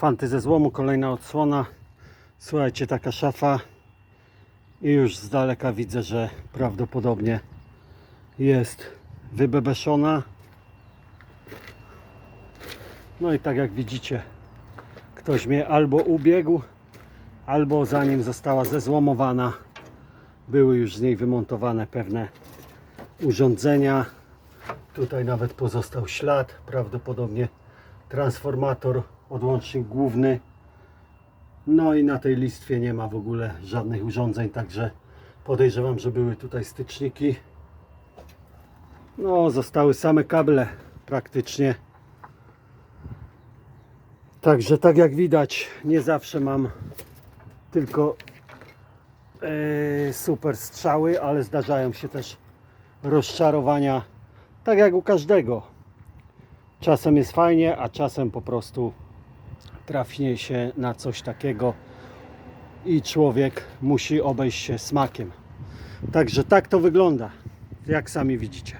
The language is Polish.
Fanty ze złomu, kolejna odsłona. Słuchajcie, taka szafa. I już z daleka widzę, że prawdopodobnie jest wybebeszona. No i tak jak widzicie, ktoś mnie albo ubiegł, albo zanim została zezłomowana, były już z niej wymontowane pewne urządzenia. Tutaj nawet pozostał ślad, prawdopodobnie transformator, odłącznik główny. No i na tej listwie nie ma w ogóle żadnych urządzeń, także podejrzewam, że były tutaj styczniki. No, zostały same kable praktycznie. Także tak jak widać, nie zawsze mam tylko e, super strzały, ale zdarzają się też rozczarowania, tak jak u każdego. Czasem jest fajnie, a czasem po prostu trafnie się na coś takiego i człowiek musi obejść się smakiem. Także tak to wygląda, jak sami widzicie.